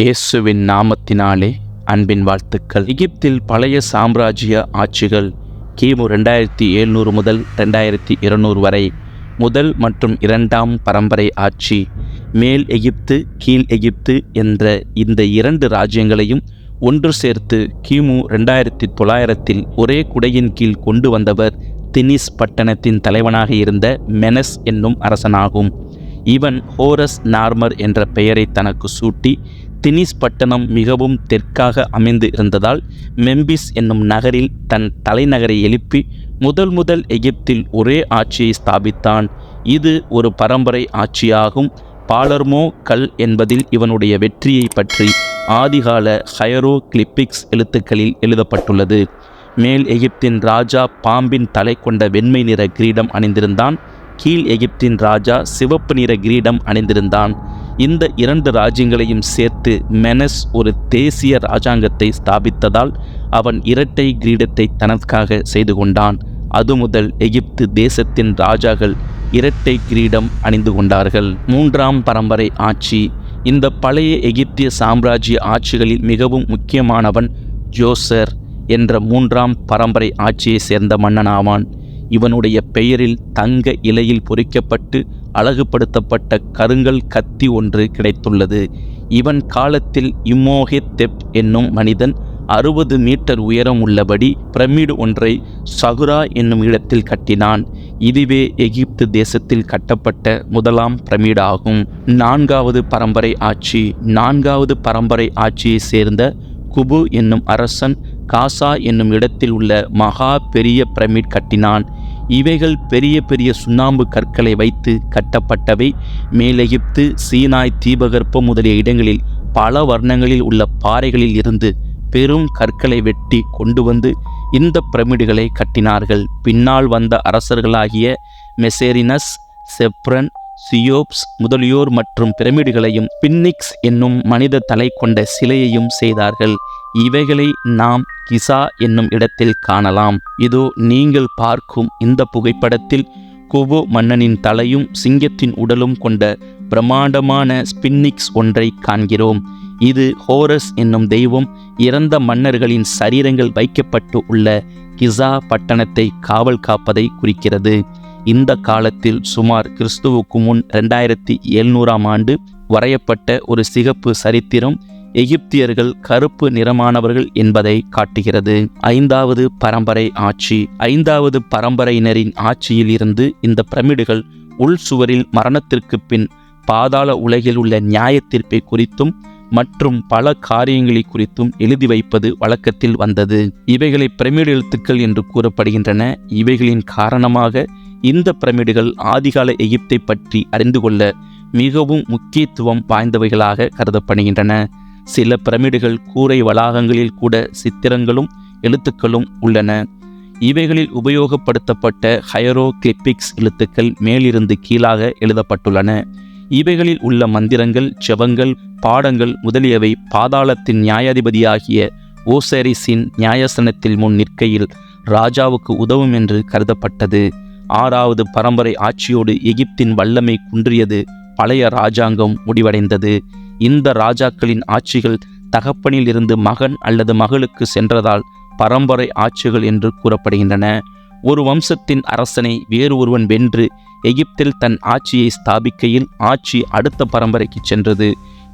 இயேசுவின் நாமத்தினாலே அன்பின் வாழ்த்துக்கள். எகிப்தில் பழைய சாம்ராஜ்ய ஆட்சிகள் கிமு ரெண்டாயிரத்தி எழுநூறு முதல் ரெண்டாயிரத்தி இருநூறு வரை முதல் மற்றும் இரண்டாம் பரம்பரை ஆட்சி மேல் எகிப்து கீழ் எகிப்து என்ற இந்த இரண்டு ராஜ்யங்களையும் ஒன்று சேர்த்து கிமு ரெண்டாயிரத்தி தொள்ளாயிரத்தில் ஒரே குடையின் கீழ் கொண்டு வந்தவர் தினிஸ் பட்டணத்தின் தலைவனாக இருந்த மெனஸ் என்னும் அரசனாகும். இவன் ஹோரஸ் நார்மர் என்ற பெயரை தனக்கு சூட்டி தினிஸ் பட்டணம் மிகவும் தெற்காக அமைந்து இருந்ததால் மெம்பிஸ் என்னும் நகரில் தன் தலைநகரை எழுப்பி முதல் முதல் எகிப்தில் ஒரே ஆட்சியை ஸ்தாபித்தான். இது ஒரு பரம்பரை ஆட்சியாகும். பாலர்மோ கல் என்பதில் இவனுடைய வெற்றியை பற்றி ஆதிகால ஹயரோ கிளிப்பிக்ஸ் எழுத்துக்களில் எழுதப்பட்டுள்ளது. மேல் எகிப்தின் ராஜா பாம்பின் தலை கொண்ட வெண்மை நிற கிரீடம் அணிந்திருந்தான். கீழ் எகிப்தின் ராஜா சிவப்பு நிற கிரீடம் அணிந்திருந்தான். இந்த இரண்டு ராஜ்யங்களையும் சேர்த்து மெனஸ் ஒரு தேசிய ராஜாங்கத்தை ஸ்தாபித்ததால் அவன் இரட்டை கிரீடத்தை தனக்காக செய்து கொண்டான். அது முதல் எகிப்து தேசத்தின் ராஜாக்கள் இரட்டை கிரீடம் அணிந்து கொண்டார்கள். மூன்றாம் பரம்பரை ஆட்சி. இந்த பழைய எகிப்திய சாம்ராஜ்ய ஆட்சிகளில் மிகவும் முக்கியமானவன் ஜோசர் என்ற மூன்றாம் பரம்பரை ஆட்சியை சேர்ந்த மன்னனாவான். இவனுடைய பெயரில் தங்க இலையில் பொறிக்கப்பட்டு அழகுபடுத்தப்பட்ட கருங்கல் கத்தி ஒன்று கிடைத்துள்ளது. இவன் காலத்தில் இம்மோஹெத்தெப் என்னும் மனிதன் அறுபது மீட்டர் உயரம் உள்ளபடி பிரமிடு ஒன்றை சகுரா என்னும் இடத்தில் கட்டினான். இதுவே எகிப்து தேசத்தில் கட்டப்பட்ட முதலாம் பிரமிடு ஆகும் நான்காவது பரம்பரை ஆட்சி நான்காவது பரம்பரை ஆட்சியை சேர்ந்த குபு என்னும் அரசன் காசா என்னும் இடத்தில் உள்ள மகா பெரிய பிரமிட் கட்டினான். இவைகள் பெரிய பெரிய சுண்ணாம்பு கற்களை வைத்து கட்டப்பட்டவை. மேலெகிப்து சீனாய் தீபகற்பம் முதலிய இடங்களில் பல வர்ணங்களில் உள்ள பாறைகளில் இருந்து பெரும் கற்களை வெட்டி கொண்டு வந்து இந்த பிரமிடுகளை கட்டினார்கள். பின்னால் வந்த அரசர்களாகிய மெசேரினஸ் செப்ரன் சியோப்ஸ் முதலியோர் மற்றும் பிரமிடுகளையும் பின்னிக்ஸ் என்னும் மனித தலை கொண்ட சிலையையும் செய்தார்கள். இவைகளை நாம் கிசா என்னும் இடத்தில் காணலாம். இதோ நீங்கள் பார்க்கும் இந்த புகைப்படத்தில் குபு மன்னனின் தலையும் சிங்கத்தின் உடலும் கொண்ட பிரம்மாண்டமான ஸ்பின்னிக்ஸ் ஒன்றை காண்கிறோம். இது ஹோரஸ் என்னும் தெய்வம் இறந்த மன்னர்களின் சரீரங்கள் வைக்கப்பட்டு உள்ள கிசா பட்டணத்தை காவல் காப்பதை குறிக்கிறது. இந்த காலத்தில் சுமார் கிறிஸ்துவுக்கு முன் ரெண்டாயிரத்தி எழுநூறாம் ஆண்டு வரையப்பட்ட ஒரு சிகப்பு சரித்திரம் எகிப்தியர்கள் கருப்பு நிறமானவர்கள் என்பதை காட்டுகிறது. ஐந்தாவது பரம்பரை ஆட்சி. ஐந்தாவது பரம்பரையினரின் ஆட்சியில் இருந்து இந்த பிரமிடுகள் உள் சுவரில் மரணத்திற்கு பின் பாதாள உலகில் உள்ள நியாய தீர்ப்பை குறித்தும் மற்றும் பல காரியங்களை குறித்தும் எழுதி வைப்பது வழக்கத்தில் வந்தது. இவைகளை பிரமிடு எழுத்துக்கள் என்று கூறப்படுகின்றன. இவைகளின் காரணமாக இந்த பிரமிடுகள் ஆதிகால எகிப்தை பற்றி அறிந்து கொள்ள மிகவும் முக்கியத்துவம் வாய்ந்தவைகளாக கருதப்படுகின்றன. சில பிரமிடுகள் கூரை வளாகங்களில் கூட சித்திரங்களும் எழுத்துக்களும் உள்ளன. இவைகளில் உபயோகப்படுத்தப்பட்ட ஹயரோ கிளிப்பிக்ஸ் எழுத்துக்கள் மேலிருந்து கீழாக எழுதப்பட்டுள்ளன. இவைகளில் உள்ள மந்திரங்கள் செவங்கள் பாடங்கள் முதலியவை பாதாளத்தின் நியாயாதிபதியாகிய ஓசரிஸின் நியாயசனத்தில் முன் நிற்கையில் ராஜாவுக்கு உதவும் என்று கருதப்பட்டது. ஆறாவது பரம்பரை ஆட்சியோடு எகிப்தின் வல்லமை குன்றியது பழைய ராஜாங்கம் முடிவடைந்தது. இந்த ராஜாக்களின் ஆட்சிகள் தகப்பனில் இருந்து மகன் அல்லது மகளுக்கு சென்றதால் பரம்பரை ஆட்சிகள் என்று கூறப்படுகின்றன. ஒரு வம்சத்தின் அரசனை வேறு ஒருவன் வென்று எகிப்தில் தன் ஆட்சியை ஸ்தாபிக்கையில் ஆட்சி அடுத்த பரம்பரைக்கு சென்றது.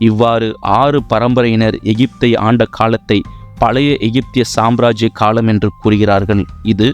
இவ்வாறு ஆறு பரம்பரையினர் எகிப்தை ஆண்ட காலத்தை பழைய எகிப்திய சாம்ராஜ்ய காலம் என்று கூறுகிறார்கள். இது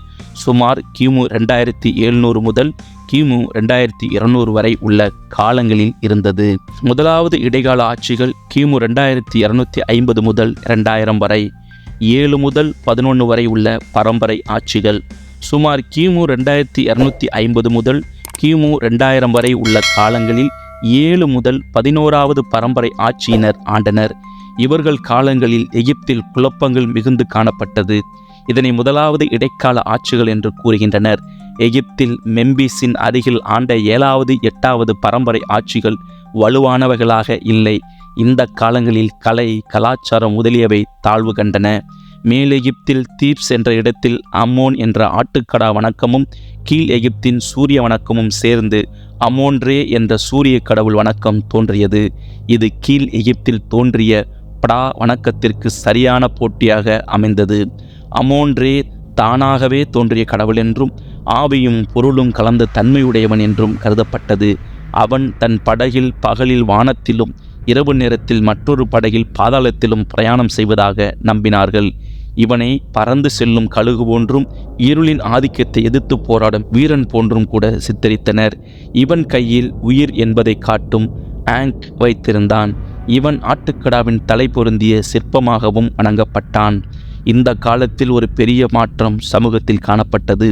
சுமார் கிமு ரெண்டாயிரத்தி எழுநூறு முதல் கிமு ரெண்டாயிரத்தி இருநூறு வரை உள்ள காலங்களில் இருந்தது. முதலாவது இடைக்கால ஆட்சிகள் கிமு ரெண்டாயிரத்தி இரநூத்தி ஐம்பது முதல் ரெண்டாயிரம் வரை ஏழு முதல் பதினொன்று வரை உள்ள பரம்பரை ஆட்சிகள். சுமார் கிமு ரெண்டாயிரத்தி இரநூத்தி ஐம்பது முதல் கிமு ரெண்டாயிரம் வரை உள்ள காலங்களில் ஏழு முதல் பதினோராவது பரம்பரை ஆட்சியினர் ஆண்டனர். இவர்கள் காலங்களில் எகிப்தில் குழப்பங்கள் மிகுந்து காணப்பட்டது. இதனை முதலாவது இடைக்கால ஆட்சிகள் என்று கூறுகின்றனர். எகிப்தில் மெம்பிஸின் அருகில் ஆண்ட ஏழாவது எட்டாவது பரம்பரை ஆட்சிகள் வலுவானவைகளாக இல்லை. இந்த காலங்களில் கலை கலாச்சாரம் முதலியவை தாழ்வு கண்டன. மேல் எகிப்தில் தீப்ஸ் என்ற இடத்தில் அம்மோன் என்ற ஆட்டுக்கடா வணக்கமும் கீழ் எகிப்தின் சூரிய வணக்கமும் சேர்ந்து அமோன்ரே என்ற சூரிய கடவுள் வணக்கம் தோன்றியது. இது கீழ் எகிப்தில் தோன்றிய படா வணக்கத்திற்கு சரியான போட்டியாக அமைந்தது. அமோன்ரே தானாகவே தோன்றிய கடவுள் என்றும் ஆவியும் பொருளும் கலந்த தன்மையுடையவன் என்றும் கருதப்பட்டது. அவன் தன் படகில் பகலில் வானத்திலும் இரவு நேரத்தில் மற்றொரு படகில் பாதாளத்திலும் பிரயாணம் செய்வதாக நம்பினார்கள். இவனை பறந்து செல்லும் கழுகு போன்றும் இருளின் ஆதிக்கத்தை எதிர்த்து போராடும் வீரன் போன்றும் கூட சித்தரித்தனர். இவன் கையில் உயிர் என்பதை காட்டும் ஆங்க் வைத்திருந்தான். இவன் ஆட்டுக்கடாவின் தலை பொருந்திய சிற்பமாகவும் வணங்கப்பட்டான். இந்த காலத்தில் ஒரு பெரிய மாற்றம் சமூகத்தில் காணப்பட்டது.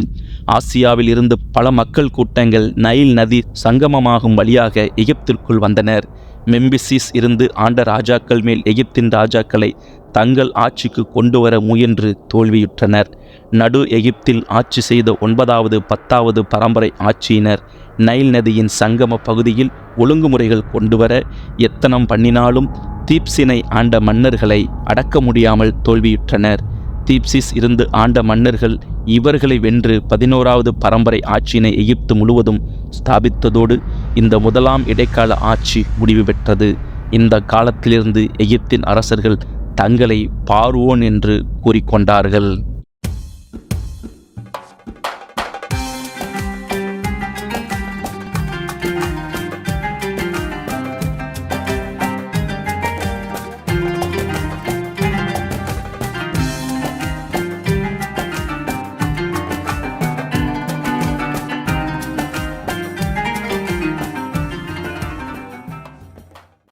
ஆசியாவில் இருந்து பல மக்கள் கூட்டங்கள் நைல் நதி சங்கமமாகும் வழியாக எகிப்திற்குள் வந்தனர். மெம்பிசிஸ் இருந்து ஆண்ட ராஜாக்கள் மேல் எகிப்தின் ராஜாக்களை தங்கள் ஆட்சிக்கு கொண்டு வர முயன்று தோல்வியுற்றனர். நடு எகிப்தில் ஆட்சி செய்த ஒன்பதாவது பத்தாவது பரம்பரை ஆட்சியினர் நைல் நதியின் சங்கம பகுதியில் ஒழுங்குமுறைகள் கொண்டுவர எத்தனம் பண்ணினாலும் தீப்சினை ஆண்ட மன்னர்களை அடக்க முடியாமல் தோல்வியுற்றனர். தீப்சிஸ் இருந்து ஆண்ட மன்னர்கள் இவர்களை வென்று பதினோராவது பரம்பரை ஆட்சியினை எகிப்து முழுவதும் ஸ்தாபித்ததோடு இந்த முதலாம் இடைக்கால ஆட்சி முடிவு பெற்றது. இந்த காலத்திலிருந்து எகிப்தின் அரசர்கள் தங்களை பார்வோன் என்று கூறிக்கொண்டார்கள்.